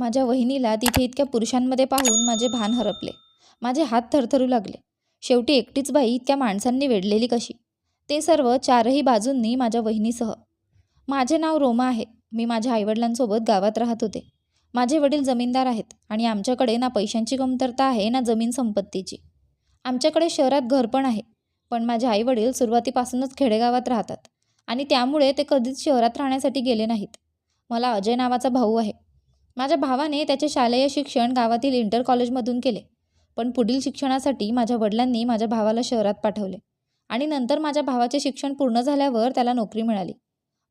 माझ्या वहिनीला तिथे इतक्या पुरुषांमध्ये पाहून माझे भान हरपले. माझे हात थरथरू लागले. शेवटी एकटीच बाई इतक्या माणसांनी वेढलेली कशी? ते सर्व चारही बाजूंनी माझ्या वहिनीसह. माझे नाव रोमा आहे. मी माझ्या आईवडिलांसोबत गावात राहत होते. माझे वडील जमीनदार आहेत आणि आमच्याकडे ना पैशांची कमतरता आहे ना जमीन संपत्तीची. आमच्याकडे शहरात घर पण आहे पण माझे आईवडील सुरुवातीपासूनच खेडेगावात राहतात आणि त्यामुळे ते कधीच शहरात राहण्यासाठी गेले नाहीत. मला अजय नावाचा भाऊ आहे. माझ्या भावाने त्याचे शालेय शिक्षण गावातील इंटर कॉलेजमधून केले पण पुढील शिक्षणासाठी माझ्या वडिलांनी माझ्या भावाला शहरात पाठवले आणि नंतर माझ्या भावाचे शिक्षण पूर्ण झाल्यावर त्याला नोकरी मिळाली.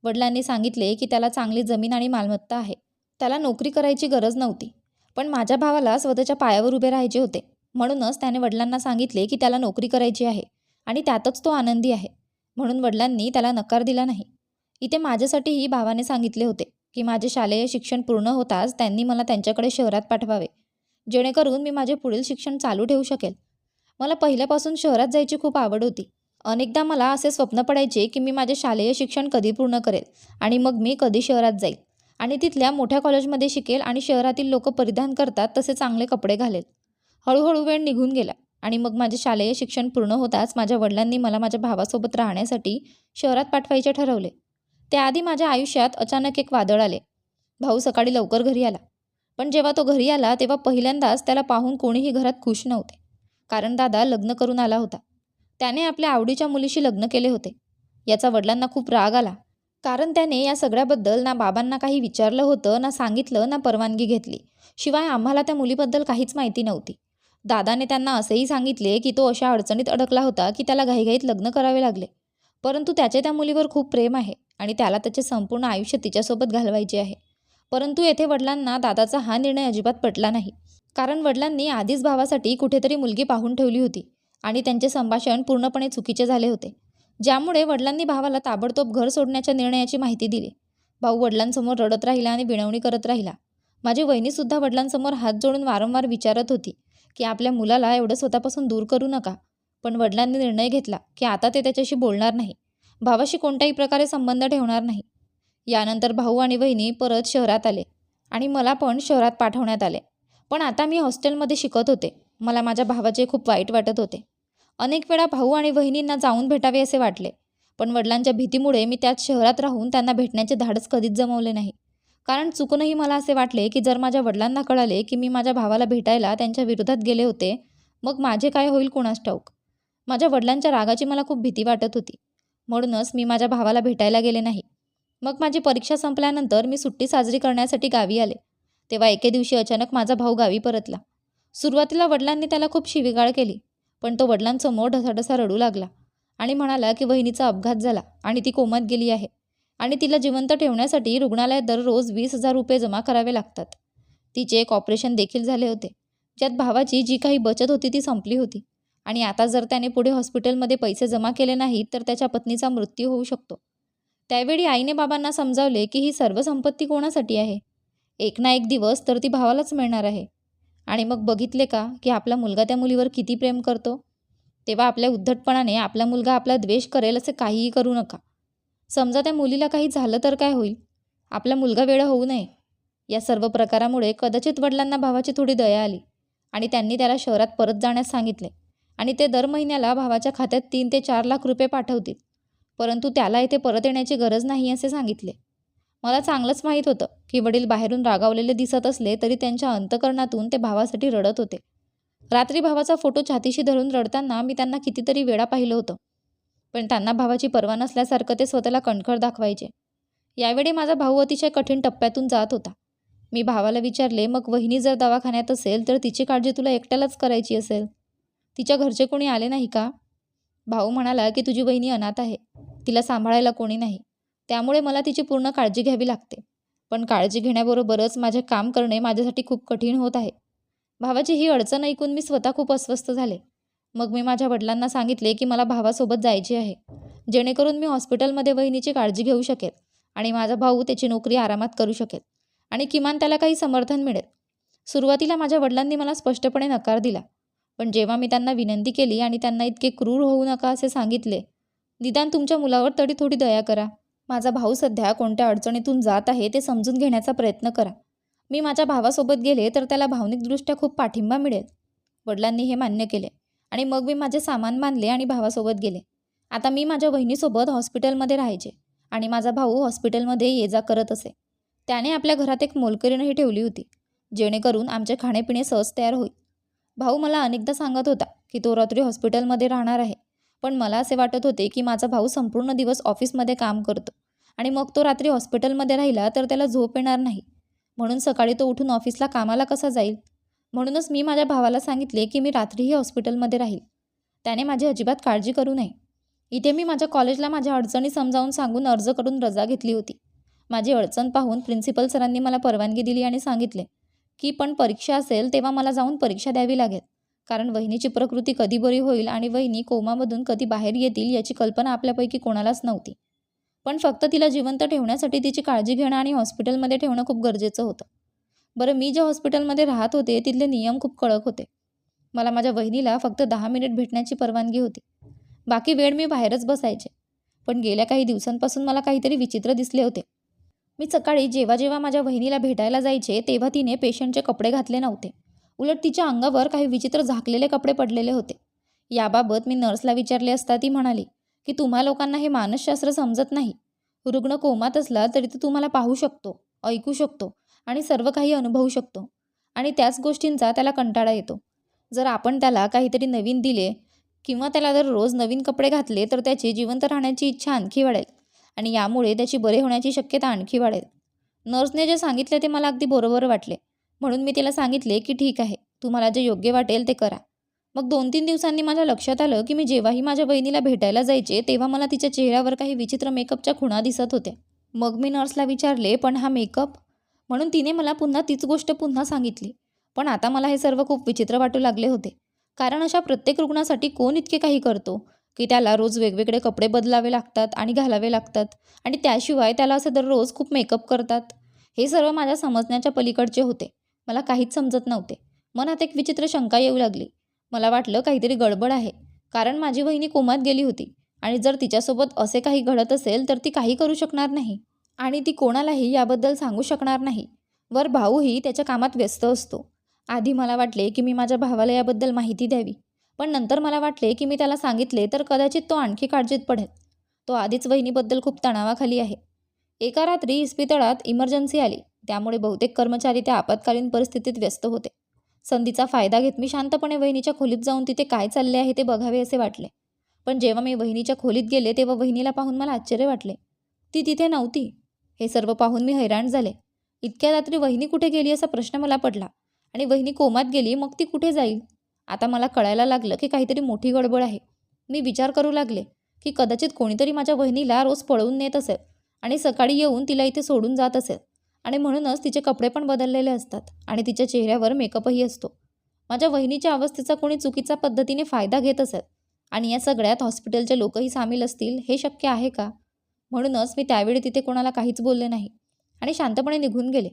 वडिलांनी सांगितले की त्याला चांगली जमीन आणि मालमत्ता आहे. त्याला नोकरी करायची गरज नव्हती पण माझ्या भावाला स्वतःच्या पायावर उभे राहायचे होते. म्हणूनच त्याने वडिलांना सांगितले की त्याला नोकरी करायची आहे आणि त्यातच तो आनंदी आहे. म्हणून वडिलांनी त्याला नकार दिला नाही. इथे माझ्यासाठीही भावाने सांगितले होते. की माझे शालेय शिक्षण पूर्ण होताच त्यांनी मला त्यांच्याकडे शहरात पाठवावे. जेणेकरून मी माझे पुढील शिक्षण चालू ठेवू शकेल. मला पहिल्यापासून शहरात जायची खूप आवड होती. अनेकदा मला असे स्वप्न पडायचे की मी माझे शालेय शिक्षण कधी पूर्ण करेल आणि मग मी कधी शहरात जाईल. आणि तिथल्या मोठ्या कॉलेजमध्ये शिकेल आणि शहरातील लोक परिधान करतात तसे चांगले कपडे घालेल. हळूहळू वेळ निघून गेला आणि मग माझे शालेय शिक्षण पूर्ण होताच माझ्या वडिलांनी मला माझ्या भावासोबत राहण्यासाठी शहरात पाठवायचे ठरवले. त्याआधी माझ्या आयुष्यात अचानक एक वादळ आले. भाऊ सकाळी लवकर घरी आला. पण जेव्हा तो घरी आला तेव्हा पहिल्यांदाच त्याला पाहून कोणीही घरात खुश नव्हते. कारण दादा लग्न करून आला होता. त्याने आपल्या आवडीच्या मुलीशी लग्न केले होते. याचा वडिलांना खूप राग आला. कारण त्याने या सगळ्याबद्दल ना बाबांना काही विचारलं होतं ना सांगितलं ना परवानगी घेतली. शिवाय आम्हाला त्या मुलीबद्दल काहीच माहिती नव्हती. दादाने त्यांना असेही सांगितले की तो अशा अडचणीत अडकला होता की त्याला घाईघाईत लग्न करावे लागले. परंतु त्याचे त्या मुलीवर खूप प्रेम आहे. आणि त्याला त्याचे संपूर्ण आयुष्य तिच्यासोबत घालवायचे आहे. परंतु येथे वडिलांना दादाचा हा निर्णय अजिबात पटला नाही. कारण वडिलांनी आधीच भावासाठी कुठेतरी मुलगी पाहून ठेवली होती आणि त्यांचे संभाषण पूर्णपणे चुकीचे झाले होते. ज्यामुळे वडिलांनी भावाला ताबडतोब घर सोडण्याच्या निर्णयाची माहिती दिली. भाऊ वडिलांसमोर रडत राहिला आणि विनवणी करत राहिला. माझी वहिनीसुद्धा वडिलांसमोर हात जोडून वारंवार विचारत होती की आपल्या मुलाला एवढं स्वतःपासून दूर करू नका. पण वडिलांनी निर्णय घेतला की आता ते त्याच्याशी बोलणार नाही. भावाशी कोणत्याही प्रकारे संबंध ठेवणार नाही. यानंतर भाऊ आणि वहिनी परत शहरात आले आणि मला पण शहरात पाठवण्यात आले. पण आता मी हॉस्टेलमध्ये शिकत होते. मला माझ्या भावाचे खूप वाईट वाटत होते. अनेक वेळा भाऊ आणि वहिनींना जाऊन भेटावे असे वाटले. पण वडिलांच्या भीतीमुळे मी त्याच शहरात राहून त्यांना भेटण्याचे धाडस कधीच जमवले नाही. कारण चुकूनही मला असे वाटले की जर माझ्या वडिलांना कळाले की मी माझ्या भावाला भेटायला त्यांच्या विरोधात गेले होते मग माझे काय होईल कोणास ठाऊक? माझ्या वडिलांच्या रागाची मला खूप भीती वाटत होती. म्हणूनच मी माझ्या भावाला भेटायला गेले नाही. मग माझी परीक्षा संपल्यानंतर मी सुट्टी साजरी करण्यासाठी गावी आले. तेव्हा एके दिवशी अचानक माझा भाऊ गावी परतला. सुरुवातीला वडिलांनी त्याला खूप शिवीगाळ केली पण तो वडिलांसमोर ढसाढसा रडू लागला आणि म्हणाला की वहिनीचा अपघात झाला आणि ती कोमात गेली आहे आणि तिला जिवंत ठेवण्यासाठी रुग्णालयात दररोज वीस हजार रुपये जमा करावे लागतात. तिचे एक ऑपरेशन देखील झाले होते. ज्यात भावाची जी काही बचत होती ती संपली होती. आणि आता जर त्याने पुढे हॉस्पिटलमध्ये पैसे जमा केले नाहीत तर त्याच्या पत्नीचा मृत्यू होऊ शकतो. त्यावेळी आईने बाबांना समजावले की ही सर्व संपत्ती कोणासाठी आहे? एक ना एक दिवस तर ती भावालाच मिळणार आहे. आणि मग बघितले का की आपला मुलगा त्या मुलीवर किती प्रेम करतो? तेव्हा आपल्या उद्धटपणाने आपला मुलगा आपला द्वेष करेल असे काहीही करू नका. समजा त्या मुलीला काही झालं तर काय होईल? आपला मुलगा वेळ होऊ नये. या सर्व प्रकारामुळे कदाचित वडिलांना भावाची थोडी दया आली आणि त्यांनी त्याला शहरात परत जाण्यास सांगितले. आणि ते दर महिन्याला भावाच्या खात्यात तीन ते चार लाख रुपये पाठवतील. परंतु त्याला इथे परत येण्याची गरज नाही असे सांगितले. मला चांगलंच माहीत होतं की वडील बाहेरून रागावलेले दिसत असले तरी त्यांच्या अंतकरणातून ते भावासाठी रडत होते. रात्री भावाचा फोटो छातीशी धरून रडताना मी त्यांना कितीतरी वेळा पाहिलं होतं. पण त्यांना भावाची पर्वा नसल्यासारखं ते स्वतःला कणखर दाखवायचे. यावेळी माझा भाऊ अतिशय कठीण टप्प्यातून जात होता. मी भावाला विचारले मग वहिनी जर दवाखान्यात असेल तर तिची काळजी तुला एकट्यालाच करायची असेल? तिच्या घरचे कोणी आले नाही का? भाऊ म्हणाला की तुझी वहिनी अनाथ आहे. तिला सांभाळायला कोणी नाही. त्यामुळे मला तिची पूर्ण काळजी घ्यावी लागते. पण काळजी घेण्याबरोबरच माझे काम करणे माझ्यासाठी खूप कठीण होत आहे. भावाची ही अडचण ऐकून मी स्वतः खूप अस्वस्थ झाले. मग मी माझ्या वडिलांना सांगितले की मला भावासोबत जायचे आहे. जेणेकरून मी हॉस्पिटलमध्ये वहिनीची काळजी घेऊ शकेल आणि माझा भाऊ त्याची नोकरी आरामात करू शकेल आणि किमान त्याला काही समर्थन मिळेल. सुरुवातीला माझ्या वडिलांनी मला स्पष्टपणे नकार दिला. पण जेव्हा मी त्यांना विनंती केली आणि त्यांना इतके क्रूर होऊ नका असे सांगितले निदान तुमच्या मुलावर तरी थोडी दया करा. माझा भाऊ सध्या कोणत्या अडचणीतून जात आहे ते समजून घेण्याचा प्रयत्न करा. मी माझ्या भावासोबत गेले तर त्याला भावनिकदृष्ट्या खूप पाठिंबा मिळेल. वडिलांनी हे मान्य केले आणि मग मी माझे सामान मानले आणि भावासोबत गेले. आता मी माझ्या बहिणीसोबत हॉस्पिटलमध्ये राहायचे आणि माझा भाऊ हॉस्पिटलमध्ये ये जा करत असे. त्याने आपल्या घरात एक मोलकरीणही ठेवली होती जेणेकरून आमचे खाणेपिणे सहज तयार होईल. भाऊ मला अनेकदा सांगत होता की तो रात्री हॉस्पिटलमध्ये राहणार आहे. पण मला असे वाटत होते की माझा भाऊ संपूर्ण दिवस ऑफिसमध्ये काम करतो आणि मग तो रात्री हॉस्पिटलमध्ये राहिला तर त्याला झोप येणार नाही. म्हणून सकाळी तो उठून ऑफिसला कामाला कसा जाईल? म्हणूनच मी माझ्या भावाला सांगितले की मी रात्रीही हॉस्पिटलमध्ये राहील. त्याने माझी अजिबात काळजी करू नये. इथे मी माझ्या कॉलेजला माझ्या अडचणी समजावून सांगून अर्ज करून रजा घेतली होती. माझी अडचण पाहून प्रिन्सिपल सरांनी मला परवानगी दिली आणि सांगितले की पण परीक्षा असेल तेव्हा मला जाऊन परीक्षा द्यावी लागेल. कारण वहिनीची प्रकृती कधी बरी होईल आणि वहिनी कोमामधून कधी बाहेर येतील याची कल्पना आपल्यापैकी कोणालाच नव्हती. पण फक्त तिला जिवंत ठेवण्यासाठी तिची काळजी घेणं आणि हॉस्पिटलमध्ये ठेवणं खूप गरजेचं होतं. बरं मी ज्या हॉस्पिटलमध्ये राहत होते तिथले नियम खूप कडक होते. मला माझ्या वहिनीला फक्त दहा मिनिट भेटण्याची परवानगी होती. बाकी वेळ मी बाहेरच बसायचे. पण गेल्या काही दिवसांपासून मला काहीतरी विचित्र दिसले होते. मी सकाळी जेव्हा जेव्हा माझ्या वहिनीला भेटायला जायचे तेव्हा तिने पेशंटचे कपडे घातले नव्हते. उलट तिच्या अंगावर काही विचित्र झाकलेले कपडे पडलेले होते. याबाबत मी नर्सला विचारले असता ती म्हणाली की तुम्हा लोकांना हे मानसशास्त्र समजत नाही. रुग्ण कोमात असला तरी तो तुम्हाला पाहू शकतो ऐकू शकतो आणि सर्व काही अनुभवू शकतो. आणि त्याच गोष्टींचा त्याला कंटाळा येतो. जर आपण त्याला काहीतरी नवीन दिले किंवा त्याला जर रोज नवीन कपडे घातले तर त्याची जिवंत राहण्याची इच्छा आणखी वाढेल. आणि यामुळे त्याची बरे होण्याची शक्यता आणखी वाढेल. नर्सने जे सांगितले ते मला अगदी बरोबर वाटले. म्हणून मी तिला सांगितले की ठीक आहे तुम्हाला जे योग्य वाटेल ते करा. मग दोन तीन दिवसांनी माझ्या लक्षात आलं की मी जेव्हाही माझ्या बहिणीला भेटायला जायचे तेव्हा मला तिच्या चेहऱ्यावर काही विचित्र मेकअपच्या खुणा दिसत होत्या. मग मी नर्सला विचारले पण हा मेकअप? म्हणून तिने मला पुन्हा तीच गोष्ट पुन्हा सांगितली. पण आता मला हे सर्व खूप विचित्र वाटू लागले होते. कारण अशा प्रत्येक रुग्णासाठी कोण इतके काही करतो? की त्याला रोज वेगवेगळे कपडे बदलावे लागतात आणि घालावे लागतात. आणि त्याशिवाय त्याला असं दररोज खूप मेकअप करतात. हे सर्व माझ्या समजण्याच्या पलीकडचे होते. मला काहीच समजत नव्हते. मनात एक विचित्र शंका येऊ लागली. मला वाटलं काहीतरी गडबड आहे. कारण माझी वहिनी कोमात गेली होती. आणि जर तिच्यासोबत असे काही घडत असेल तर ती काही करू शकणार नाही. आणि ती कोणालाही याबद्दल सांगू शकणार नाही. वर भाऊही त्याच्या कामात व्यस्त असतो. आधी मला वाटले की मी माझ्या भावाला याबद्दल माहिती द्यावी. पण नंतर मला वाटले की मी त्याला सांगितले तर कदाचित तो आणखी काळजीत पडेल. तो आधीच वहिनीबद्दल खूप तणावाखाली आहे. एका रात्री इस्पितळात इमर्जन्सी आली. त्यामुळे बहुतेक कर्मचारी त्या आपत्कालीन परिस्थितीत व्यस्त होते. संधीचा फायदा घेत मी शांतपणे वहिनीच्या खोलीत जाऊन तिथे काय चालले आहे ते बघावे असे वाटले. पण जेव्हा मी वहिनीच्या खोलीत गेले तेव्हा वहिनीला पाहून मला आश्चर्य वाटले. ती तिथे नव्हती. हे सर्व पाहून मी हैराण झाले. इतक्या रात्री वहिनी कुठे गेली असा प्रश्न मला पडला. आणि वहिनी कोमात गेली मग ती कुठे जाईल? आता मला कळायला लागलं की काहीतरी मोठी गडबड आहे. मी विचार करू लागले की कदाचित कोणीतरी माझ्या वहिनीला रोज पळवून नेत असेल आणि सकाळी येऊन तिला इथे सोडून जात असेल आणि म्हणूनच तिचे कपडे पण बदललेले असतात आणि तिच्या चेहऱ्यावर मेकअपही असतो. माझ्या वहिनीच्या अवस्थेचा कोणी चुकीचा पद्धतीने फायदा घेत असेल आणि या सगळ्यात हॉस्पिटलचे लोकही सामील असतील हे शक्य आहे का? म्हणूनच मी त्यावेळी तिथे कोणाला काहीच बोलले नाही आणि शांतपणे निघून गेले.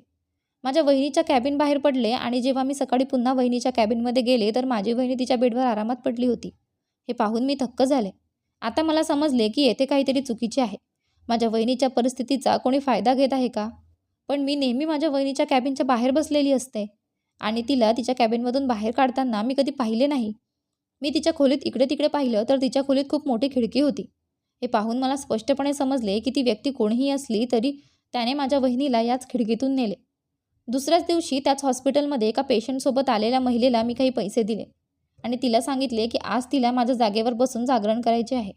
माझ्या वहिनीच्या कॅबिन बाहेर पडले आणि जेव्हा मी सकाळी पुन्हा वहिनीच्या कॅबिनमध्ये गेले तर माझी वहिनी तिच्या बेडवर आरामात पडली होती. हे पाहून मी थक्क झाले. आता मला समजले की येथे काहीतरी चुकीचे आहे. माझ्या वहिनीच्या परिस्थितीचा कोणी फायदा घेत आहे का? पण मी नेहमी माझ्या वहिनीच्या कॅबिनच्या बाहेर बसलेली असते. आणि तिला तिच्या कॅबिनमधून बाहेर काढताना मी कधी पाहिले नाही. मी तिच्या खोलीत इकडे तिकडे पाहिलं तर तिच्या खोलीत खूप मोठी खिडकी होती. हे पाहून मला स्पष्टपणे समजले की ती व्यक्ती कोणीही असली तरी त्याने माझ्या वहिनीला याच खिडकीतून नेले. दुसऱ्याच दिवशी त्याच हॉस्पिटलमध्ये एका पेशंटसोबत आलेल्या महिलेला मी काही पैसे दिले आणि तिला सांगितले की आज तिला माझ्या जागेवर बसून जागरण करायचे आहे.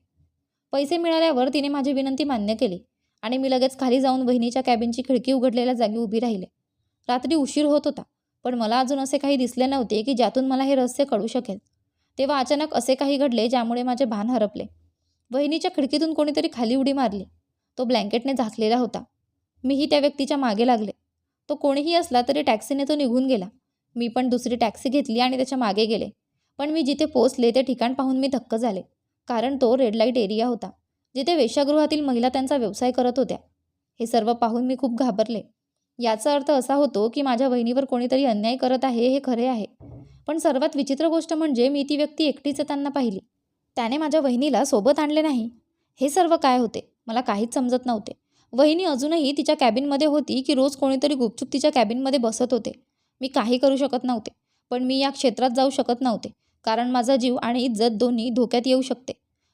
पैसे मिळाल्यावर तिने माझी विनंती मान्य केली आणि मी लगेच खाली जाऊन बहिणीच्या कॅबिनची खिडकी उघडलेल्या जागी उभी राहिले. रात्री उशीर होत होता पण मला अजून असे काही दिसले नव्हते की ज्यातून मला हे रहस्य कळू शकेल. तेव्हा अचानक असे काही घडले ज्यामुळे माझे भान हरपले. बहिणीच्या खिडकीतून कोणीतरी खाली उडी मारली. तो ब्लँकेटने झाकलेला होता. मीही त्या व्यक्तीच्या मागे लागले. तो कोणीही असला तरी टॅक्सीने तो निघून गेला. मी पण दुसरी टॅक्सी घेतली आणि त्याच्यामागे गेले. पण मी जिथे पोचले ते ठिकाण पाहून मी धक्क झाले. कारण तो रेड लाइट एरिया होता जिथे वेश्यागृहातील महिला त्यांचा व्यवसाय करत होत्या. हे सर्व पाहून मी खूप घाबरले. याचा अर्थ असा होतो की माझ्या बहिणीवर कोणीतरी अन्याय करत आहे हे खरे आहे. पण सर्वात विचित्र गोष्ट म्हणजे मी ती व्यक्ती एकटीच येताना पाहिली. त्याने माझ्या बहिणीला सोबत आणले नाही. हे सर्व काय होते? मला काहीच समजत नव्हते. वहिनी अजूनही तिच्या कॅबिनमध्ये होती की रोज कोणीतरी गुपचूप तिच्या कॅबिनमध्ये बसत होते. मी काही करू शकत नव्हते पण मी या क्षेत्रात जाऊ शकत नव्हते कारण माझा जीव आणि इज्जत दोन्ही धोक्यात येऊ शकते.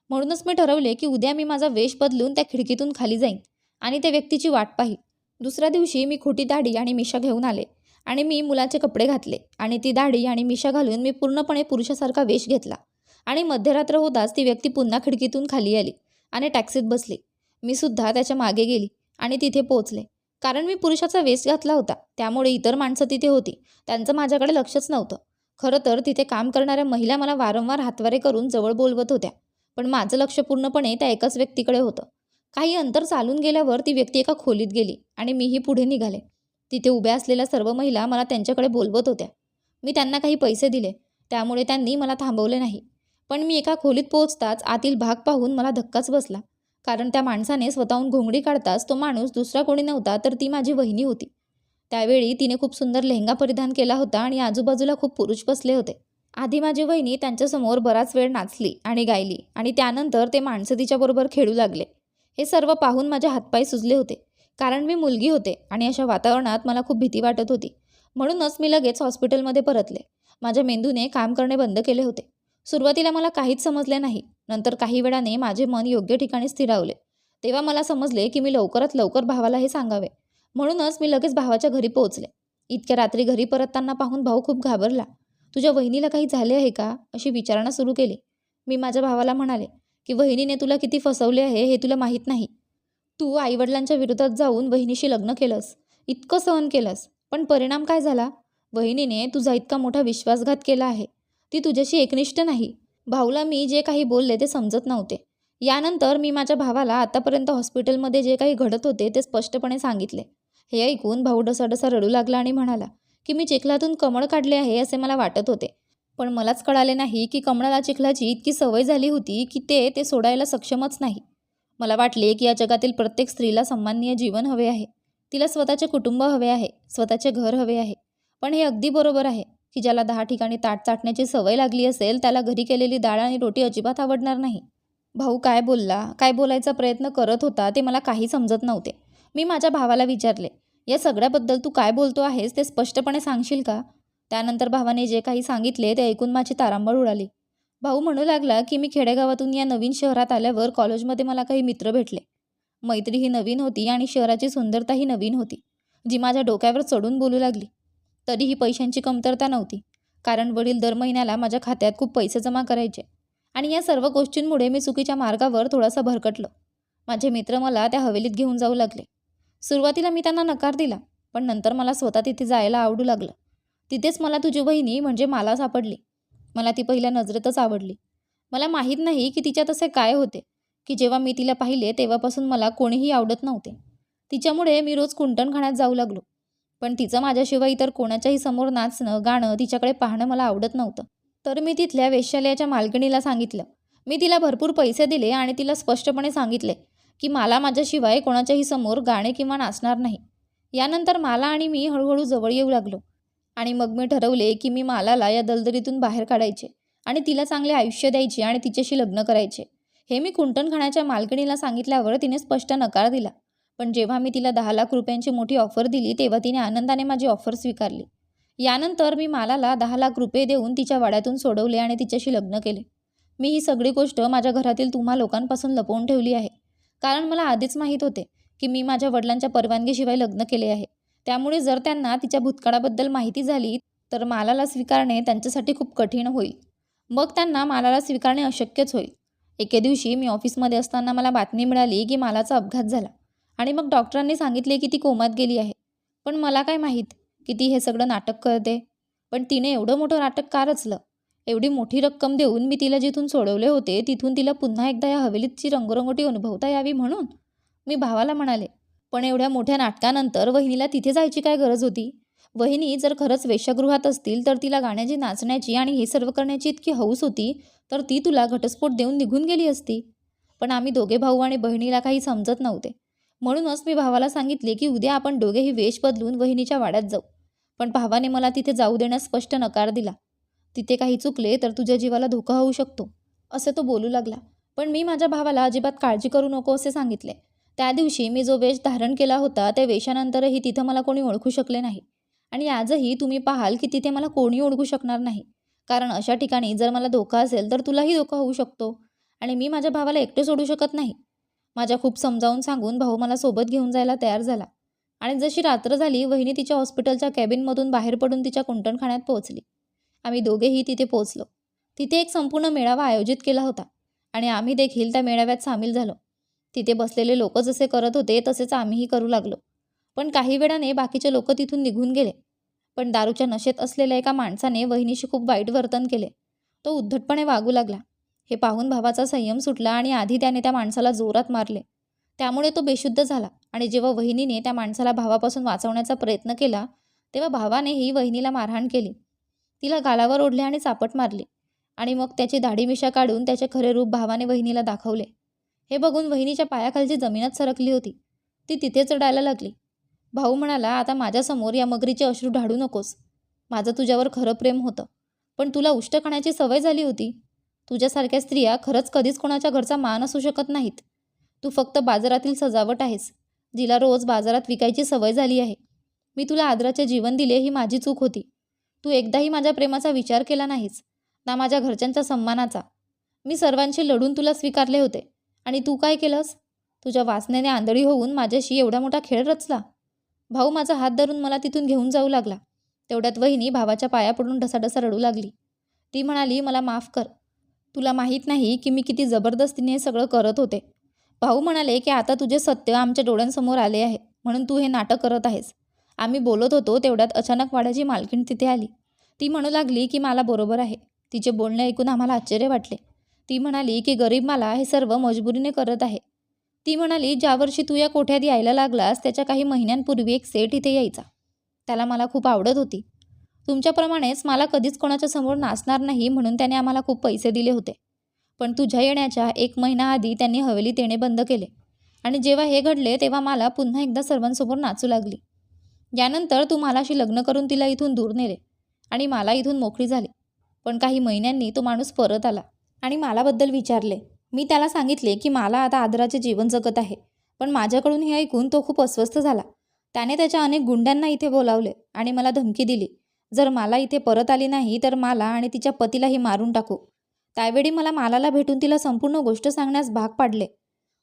म्हणूनच मी ठरवले की उद्या मी माझा वेश बदलून त्या खिडकीतून खाली जाईन आणि त्या व्यक्तीची वाट पाही दुसऱ्या दिवशी मी खोटी दाढी आणि मिशा घेऊन आले आणि मी मुलाचे कपडे घातले आणि ती दाढी आणि मिशा घालून मी पूर्णपणे पुरुषासारखा वेश घेतला आणि मध्यरात्र होताच ती व्यक्ती पुन्हा खिडकीतून खाली आली आणि टॅक्सीत बसली. मी सुद्धा त्याच्यामागे गेली आणि तिथे पोहोचले कारण मी पुरुषाचा वेस घातला होता त्यामुळे इतर माणसं तिथे होती. त्यांचं माझ्याकडे लक्षच नव्हतं. खरं तर तिथे काम करणाऱ्या महिला मला वारंवार हातवारे करून जवळ बोलवत होत्या पण माझं लक्ष पूर्णपणे त्या एकाच व्यक्तीकडे होतं. काही अंतर चालून गेल्यावर ती व्यक्ती एका खोलीत गेली आणि मीही पुढे निघाले. तिथे उभ्या असलेल्या सर्व महिला मला त्यांच्याकडे बोलवत होत्या. मी त्यांना काही पैसे दिले त्यामुळे त्यांनी मला थांबवले नाही. पण मी एका खोलीत पोहोचताच आतील भाग पाहून मला धक्काच बसला. कारण त्या माणसाने स्वतःहून घोंगडी काढताच तो माणूस दुसरा कोणी नव्हता तर ती माझी वहिनी होती. त्यावेळी तिने खूप सुंदर लेहंगा परिधान केला होता आणि आजूबाजूला खूप पुरुष बसले होते. आधी माझी वहिनी त्यांच्यासमोर बराच वेळ नाचली आणि गायली आणि त्यानंतर ते माणसं तिच्याबरोबर खेळू लागले. हे सर्व पाहून माझे हातपाय सुजले होते. कारण मी मुलगी होते आणि अशा वातावरणात मला खूप भीती वाटत होती. म्हणूनच मी लगेच हॉस्पिटलमध्ये परतले. माझ्या मेंदूने काम करणे बंद केले होते. सुरुवातीला मला काहीच समजले नाही. नंतर काही वेळाने माझे मन योग्य ठिकाणी स्थिरावले. तेव्हा मला समजले की मी लवकरात लवकर भावाला हे सांगावे. म्हणूनच मी लगेच भावाच्या घरी पोहोचले. इतक्या रात्री घरी परतताना पाहून भाऊ खूप घाबरला. तुझ्या वहिनीला काही झाले आहे का? अशी विचारणा सुरू केली. मी माझ्या भावाला म्हणाले की वहिनीने तुला किती फसवले आहे हे तुला माहीत नाही. तू आईवडिलांच्या विरोधात जाऊन वहिनीशी लग्न केलंस. इतकं सहन केलंस. पण परिणाम काय झाला? वहिनीने तुझा इतका मोठा विश्वासघात केला आहे. ती तुझ्याशी एकनिष्ठ नाही. भाऊला मी जे काही बोलले ते समजत नव्हते. यानंतर मी माझ्या भावाला आतापर्यंत हॉस्पिटलमध्ये जे काही घडत होते ते स्पष्टपणे सांगितले. हे ऐकून भाऊ डसाडसा रडू लागला आणि म्हणाला की मी चिखलातून कमळ काढले आहे असे मला वाटत होते. पण मलाच कळाले नाही की कमळाला चिखलाची इतकी सवय झाली होती की ते ते सोडायला सक्षमच नाही. मला वाटले की या जगातील प्रत्येक स्त्रीला सन्माननीय जीवन हवे आहे. तिला स्वतःचे कुटुंब हवे आहे स्वतःचे घर हवे आहे. पण हे अगदी बरोबर आहे. की ज्याला दहा ठिकाणी ताट चाटण्याची सवय लागली असेल त्याला घरी केलेली डाळ आणि रोटी अजिबात आवडणार नाही. भाऊ काय बोलला? काय बोलायचा प्रयत्न करत होता ते मला काही समजत नव्हते. मी माझ्या भावाला विचारले या सगळ्याबद्दल तू काय बोलतो आहेस ते स्पष्टपणे सांगशील का? त्यानंतर भावाने जे काही सांगितले ते ऐकून माझी तारांबळ उडाली. भाऊ म्हणू लागला की मी खेडेगावातून या नवीन शहरात आल्यावर कॉलेजमध्ये मला काही मित्र भेटले. मैत्री ही नवीन होती आणि शहराची सुंदरता ही नवीन होती जी माझ्या डोक्यावर चढून बोलू लागली. तरीही पैशांची कमतरता नव्हती. कारण वडील दर महिन्याला माझ्या खात्यात खूप पैसे जमा करायचे. आणि या सर्व गोष्टींमुळे मी चुकीच्या मार्गावर थोडासा भरकटलो. माझे मित्र मला त्या हवेलीत घेऊन जाऊ लागले. सुरुवातीला मी त्यांना नकार दिला पण नंतर मला स्वतः तिथे जायला आवडू लागलं. तिथेच मला तुझी बहिणी म्हणजे मला सापडली. मला ती पहिल्या नजरेतच आवडली. मला माहीत नाही की तिच्यात असे काय होते की जेव्हा मी तिला पाहिले तेव्हापासून मला कोणीही आवडत नव्हते. तिच्यामुळे मी रोज कुंटणखाण्यात जाऊ लागलो. पण तिचं माझ्याशिवाय इतर कोणाच्याही समोर नाचणं गाणं तिच्याकडे पाहणं मला आवडत नव्हतं. तर मी तिथल्या वेश्यालयाच्या मालकिणीला सांगितलं. मी तिला भरपूर पैसे दिले आणि तिला स्पष्टपणे सांगितले की मला माझ्याशिवाय कोणाच्याही समोर गाणे किंवा नाचणार नाही. यानंतर मला आणि मी हळूहळू जवळ येऊ लागलो आणि मग मी ठरवले की मी मालाला या दलदलीतून बाहेर काढायचे आणि तिला चांगले आयुष्य द्यायचे आणि तिच्याशी लग्न करायचे. हे मी कुंटणखाण्याच्या मालकिणीला सांगितल्यावर तिने स्पष्ट नकार दिला. पण जेव्हा मी तिला दहा लाख रुपयांची मोठी ऑफर दिली तेव्हा तिने आनंदाने माझी ऑफर स्वीकारली. यानंतर मी मालाला दहा लाख रुपये देऊन तिच्या वाड्यातून सोडवले आणि तिच्याशी लग्न केले. मी ही सगळी गोष्ट माझ्या घरातील तुम्हा लोकांपासून लपवून ठेवली आहे. कारण मला आधीच माहीत होते की मी माझ्या वडिलांच्या परवानगीशिवाय लग्न केले आहे. त्यामुळे जर त्यांना तिच्या भूतकाळाबद्दल माहिती झाली तर मालाला स्वीकारणे त्यांच्यासाठी खूप कठीण होईल. मग त्यांना मालाला स्वीकारणे अशक्यच होईल. एके दिवशी मी ऑफिसमध्ये असताना मला बातमी मिळाली की मालाचा अपघात झाला. आणि मग डॉक्टरांनी सांगितले की ती कोमात गेली आहे. पण मला काय माहीत की ती हे सगळं नाटक करते. पण तिने एवढं मोठं नाटक का रचलं? एवढी मोठी रक्कम देऊन मी तिला जिथून सोडवले होते तिथून तिला पुन्हा एकदा या हवेलीतची रंगरंगोटी अनुभवता यावी म्हणून? मी भावाला म्हणाले पण एवढ्या मोठ्या नाटकानंतर वहिनीला तिथे जायची काय गरज होती? वहिनी जर खरंच वेशगृहात असतील तर तिला गाण्याची नाचण्याची आणि हे सर्व करण्याची इतकी हौस होती तर ती तुला घटस्फोट देऊन निघून गेली असती. पण आम्ही दोघे भाऊ आणि बहिणीला काही समजत नव्हते. म्हणूनच मी भावाला सांगितले की उद्या आपण दोघेही वेश बदलून वहिनीच्या वाड्यात जाऊ. पण भावाने मला तिथे जाऊ देण्यास स्पष्ट नकार दिला. तिथे काही चुकले तर तुझ्या जीवाला धोका होऊ शकतो असे तो बोलू लागला. पण मी माझ्या भावाला अजिबात काळजी करू नको असे सांगितले. त्या दिवशी मी जो वेश धारण केला होता त्या वेशानंतरही तिथं मला कोणी ओळखू शकले नाही. आणि आजही तुम्ही पाहाल की तिथे मला कोणी ओळखू शकणार नाही. कारण अशा ठिकाणी जर मला धोका असेल तर तुलाही धोका होऊ शकतो. आणि मी माझ्या भावाला एकटे सोडू शकत नाही. माझ्या खूप समजावून सांगून भाऊ मला सोबत घेऊन जायला तयार झाला. आणि जशी रात्र झाली वहिनी तिच्या हॉस्पिटलच्या कॅबिनमधून बाहेर पडून तिच्या कुंटणखाण्यात पोहोचली. आम्ही दोघेही तिथे पोहोचलो. तिथे एक संपूर्ण मेळावा आयोजित केला होता आणि आम्ही देखील त्या मेळाव्यात सामील झालो. तिथे बसलेले लोक जसे करत होते तसेच आम्हीही करू लागलो. पण काही वेळाने बाकीचे लोक तिथून निघून गेले. पण दारूच्या नशेत असलेल्या एका माणसाने वहिनीशी खूप वाईट वर्तन केले. तो उद्धटपणे वागू लागला. हे पाहून भावाचा संयम सुटला आणि आधी त्याने त्या माणसाला जोरात मारले. त्यामुळे तो बेशुद्ध झाला आणि जेव्हा वहिनीने त्या माणसाला भावापासून वाचवण्याचा प्रयत्न केला तेव्हा भावानेही वहिनीला मारहाण केली. तिला गालावर ओढले आणि चापट मारले आणि मग त्याची दाढीमिशा काढून त्याचे खरे रूप भावाने वहिनीला दाखवले. हे बघून वहिनीच्या पायाखालची जमीनच सरकली होती. ती तिथे चढायला लागली. भाऊ म्हणाला आता माझ्यासमोर या मगरीचे अश्रू ढाडू नकोस. माझं तुझ्यावर खरं प्रेम होतं. पण तुला उष्ट खाण्याची सवय झाली होती. तुझ्यासारख्या स्त्रिया खरंच कधीच कोणाच्या घरचा मान असू शकत नाहीत. तू फक्त बाजारातील सजावट आहेस. जिला रोज बाजारात विकायची सवय झाली आहे. मी तुला आदराचे जीवन दिले ही माझी चूक होती. तू एकदाही माझ्या प्रेमाचा विचार केला नाहीस. ना माझ्या घरच्यांच्या सन्मानाचा. मी सर्वांशी लढून तुला स्वीकारले होते. आणि तू काय केलंस? तुझ्या वासनेने आंधळी होऊन माझ्याशी एवढा मोठा खेळ रचला. भाऊ माझा हात धरून मला तिथून घेऊन जाऊ लागला. तेवढ्यात वहिनी भावाच्या पाया पडून ढसाढसा रडू लागली. ती म्हणाली मला माफ कर. तुला माहीत नाही की मी किती जबरदस्तीने हे सगळं करत होते. भाऊ म्हणाले की आता तुझे सत्य आमच्या डोळ्यांसमोर आले आहे म्हणून तू हे नाटक करत आहेस. आम्ही बोलत होतो तेवढ्यात अचानक वाड्याची मालकीण तिथे आली. ती म्हणू लागली की मला बरोबर आहे. तिचे बोलणे ऐकून आम्हाला आश्चर्य वाटले. ती म्हणाली की गरीब मला हे सर्व मजबुरीने करत आहे. ती म्हणाली ज्या वर्षी तू या कोठ्यात यायला लागलास त्याच्या काही महिन्यांपूर्वी एक सेट इथे यायचा. त्याला मला खूप आवडत होती. तुमच्याप्रमाणेच मला कधीच कोणाच्या समोर नाचणार नाही म्हणून त्याने आम्हाला खूप पैसे दिले होते. पण तुझ्या येण्याच्या एक महिना आधी त्यांनी हवेलीत येणे बंद केले. आणि जेव्हा हे घडले तेव्हा मला पुन्हा एकदा सर्वांसमोर नाचू लागली. यानंतर तू मालाशी लग्न करून तिला इथून दूर नेले. आणि मला इथून मोकळी झाली. पण काही महिन्यांनी तो माणूस परत आला आणि मालाबद्दल विचारले. मी त्याला सांगितले की मला आता आदराचे जीवन जगत आहे. पण माझ्याकडून हे ऐकून तो खूप अस्वस्थ झाला. त्याने त्याच्या अनेक गुंड्यांना इथे बोलावले आणि मला धमकी दिली. जर मला इथे परत आली नाही तर माला आणि तिच्या पतीलाही मारून टाकू. त्यावेळी मला मालाला भेटून तिला संपूर्ण गोष्ट सांगण्यास भाग पाडले.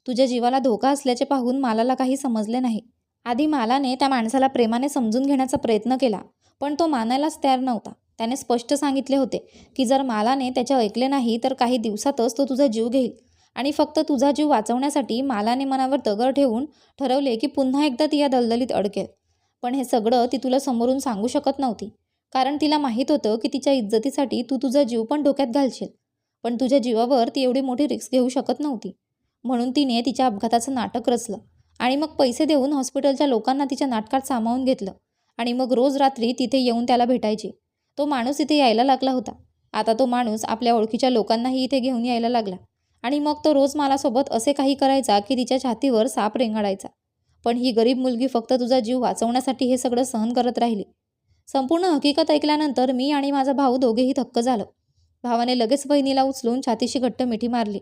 तुझ्या जीवाला धोका असल्याचे पाहून मालाला काही समजले नाही. आधी मालाने त्या माणसाला प्रेमाने समजून घेण्याचा प्रयत्न केला पण तो मानायलाच तयार नव्हता. त्याने स्पष्ट सांगितले होते की जर मालाने त्याचे ऐकले नाही तर काही दिवसातच तो तुझा जीव घेईल. आणि फक्त तुझा जीव वाचवण्यासाठी मालाने मनावर दगड ठेवून ठरवले की पुन्हा एकदा ती या दलदलीत अडकेल. पण हे सगळं ती तुला समोरून सांगू शकत नव्हती. कारण तिला माहीत होतं की तिच्या इज्जतीसाठी तू तुझा जीव पण डोक्यात घालशील. पण तुझ्या जीवावर ती एवढी मोठी रिस्क घेऊ शकत नव्हती. म्हणून तिने तिच्या अपघाताचं नाटक रचलं आणि मग पैसे देऊन हॉस्पिटलच्या लोकांना तिच्या नाटकात सामावून घेतलं आणि मग रोज रात्री तिथे येऊन त्याला भेटायची. तो माणूस इथे यायला लागला होता. आता तो माणूस आपल्या ओळखीच्या लोकांनाही इथे घेऊन यायला लागला आणि मग तो रोज मालासोबत असे काही करायचा की तिच्या छातीवर साप रेंगाडायचा. पण ही गरीब मुलगी फक्त तुझा जीव वाचवण्यासाठी हे सगळं सहन करत राहिली. संपूर्ण हकीकत ऐकल्यानंतर मी आणि माझा भाऊ दोघेही थक्क झालो. भावाने लगेच बहिणीला उचलून छातीशी घट्ट मिठी मारली.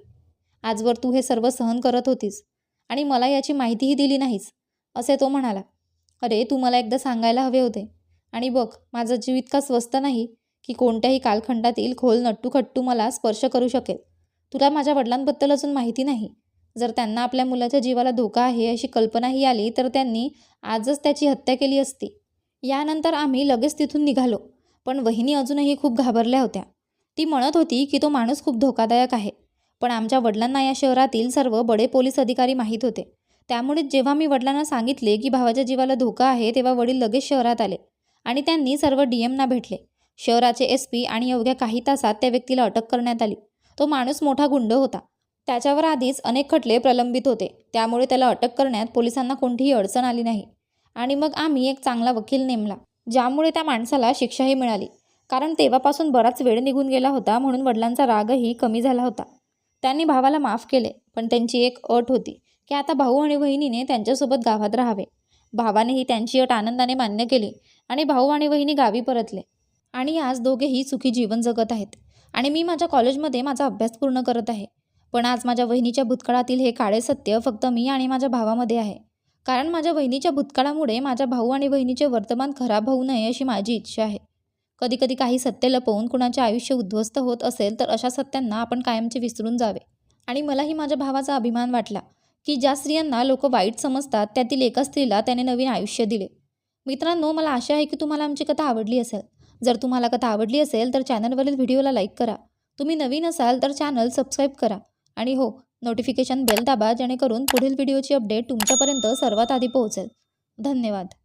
आजवर तू हे सर्व सहन करत होतीस आणि मला याची माहितीही दिली नाहीस असे तो म्हणाला. अरे तू मला एकदा सांगायला हवे होते. आणि बघ माझा जीव इतका स्वस्त नाही की कोणत्याही कालखंडातील खोल नट्टू मला स्पर्श करू शकेल. तुला माझ्या वडिलांबद्दल अजून माहिती नाही. जर त्यांना आपल्या मुलाच्या जीवाला धोका आहे अशी कल्पनाही आली तर त्यांनी आजच त्याची हत्या केली असती. यानंतर आम्ही लगेच तिथून निघालो. पण वहिनी अजूनही खूप घाबरल्या होत्या. ती म्हणत होती की तो माणूस खूप धोकादायक आहे. पण आमच्या वडिलांना या शहरातील सर्व बडे पोलीस अधिकारी माहीत होते. त्यामुळे जेव्हा मी वडिलांना सांगितले की भावाच्या जीवाला धोका आहे तेव्हा वडील लगेच शहरात आले आणि त्यांनी सर्व डी एमना भेटले. शहराचे एस पी आणि अवघ्या काही तासात त्या व्यक्तीला अटक करण्यात आली. तो माणूस मोठा गुंड होता. त्याच्यावर आधीच अनेक खटले प्रलंबित होते. त्यामुळे त्याला अटक करण्यात पोलिसांना कोणतीही अडचण आली नाही. आणि मग आम्ही एक चांगला वकील नेमला ज्यामुळे त्या माणसाला शिक्षाही मिळाली. कारण तेव्हापासून बराच वेळ निघून गेला होता म्हणून वडिलांचा रागही कमी झाला होता. त्यांनी भावाला माफ केले पण त्यांची एक अट होती की आता भाऊ आणि वहिनीने त्यांच्यासोबत गावात राहावे. भावानेही त्यांची अट आनंदाने मान्य केली आणि भाऊ आणि वहिनी गावी परतले. आणि आज दोघेही सुखी जीवन जगत आहेत आणि मी माझ्या कॉलेजमध्ये माझा अभ्यास पूर्ण करत आहे. पण आज माझ्या वहिनीच्या भूतकाळातील हे काळे सत्य फक्त मी आणि माझ्या भावामध्ये आहे. कारण माझ्या बहिणीच्या भूतकाळामुळे माझ्या भाऊ आणि बहिणीचे वर्तमान खराब होऊ नये अशी माझी इच्छा आहे. कधीकधी काही सत्य लपवून कुणाचे आयुष्य उद्ध्वस्त होत असेल तर अशा सत्यांना आपण कायमचे विसरून जावे. आणि मलाही माझ्या भावाचा अभिमान वाटला की ज्या स्त्रियांना लोक वाईट समजतात त्यातील एका स्त्रीला त्याने नवीन आयुष्य दिले. मित्रांनो मला आशा आहे की तुम्हाला आमची कथा आवडली असेल. जर तुम्हाला कथा आवडली असेल तर चॅनलवरील व्हिडिओला लाईक करा. तुम्ही नवीन असाल तर चॅनल सबस्क्राईब करा. आणि हो नोटिफिकेशन बेल दाबा जेणेकरून पुढील व्हिडिओची अपडेट तुमच्यापर्यंत सर्वात आधी पोहोचेल. धन्यवाद.